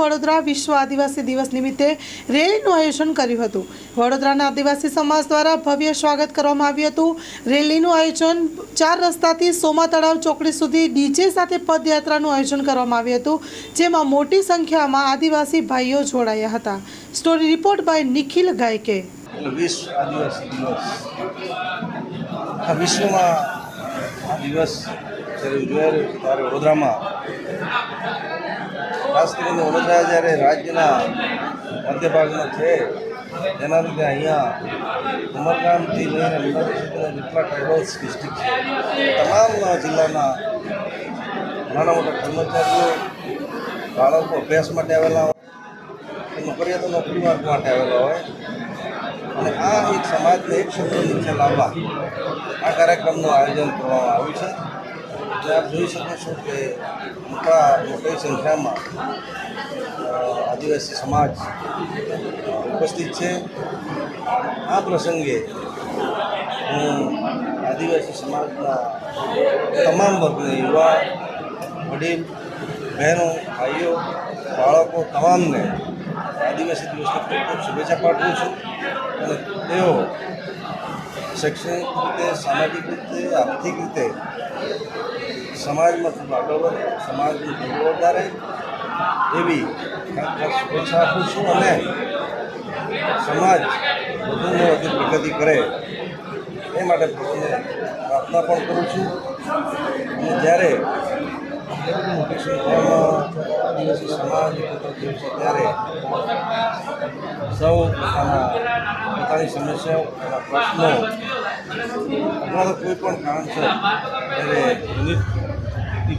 વડોદરા વિશ્વ આદિવાસી દિવસ નિમિત્તે રેલીનું આયોજન કર્યું હતું. વડોદરાના આદિવાસી સમાજ દ્વારા ભવ્ય સ્વાગત કરવામાં આવ્યું હતું. રેલીનું આયોજન ચાર રસ્તાથી સોમા તળાવ ચોકડી સુધી ડીજે સાથે પદયાત્રાનું આયોજન કરવામાં આવ્યું હતું, જેમાં મોટી સંખ્યામાં આદિવાસી ભાઈઓ જોડાયા હતા. Story report by Nikhil Gayke. વિશ્વમાં આ દિવસ જ્યારે ઉજવાય ત્યારે વડોદરામાં ખાસ કરીને વડોદરા જ્યારે રાજ્યના મધ્ય ભાગમાં છે તેના લીધે અહીંયા ઉમરગામથી લઈને અમદાવાદ સુધીના જેટલા ટ્રાઇબલ્સ ડિસ્ટ્રિક્ટ છે, તમામ જિલ્લાના નાના મોટા કર્મચારીઓ, બાળકો અભ્યાસ માટે આવેલા હોય નોકરીઓ તો નોકરી માટે આવેલા હોય, અને આ એક સમાજને એક શબ્દ નીચે લાવવા આ કાર્યક્રમનું આયોજન કરવામાં આવ્યું છે. અને આપ જોઈ શકો છો કે મોટા મોટી સંખ્યામાં આદિવાસી સમાજ ઉપસ્થિત છે. આ પ્રસંગે હું આદિવાસી સમાજના તમામ વર્ગના યુવા, વડીલ, બહેનો, ભાઈઓ, બાળકો તમામને આદિવાસી દિવસની ખૂબ ખૂબ શુભેચ્છા પાઠવું છું અને તેઓ શૈક્ષણિક રીતે, સામાજિક રીતે, આર્થિક રીતે સમાજમાં ખૂબ આગળ વધે, સમાજની ભેગો વધારે, એવી ખાસ આપું છું અને સમાજ વધુને વધુ પ્રગતિ કરે એ માટે પ્રભુને પ્રાર્થના પણ કરું છું. અને જ્યારે સમાજ છે ત્યારે સૌ પોતાના પોતાની સમસ્યાઓ પ્રશ્નો, અથવા કોઈ પણ કારણસર ત્યારે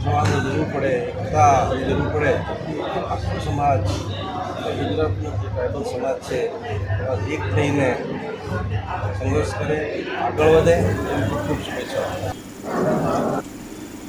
થવાની જરૂર પડે એકતાની જરૂર પડે. આખો સમાજ, ગુજરાતનો જે ટ્રાઇબલ સમાજ છે એક થઈને સંઘર્ષ કરે, આગળ વધે એમ ખૂબ ખૂબ શુભેચ્છાઓ.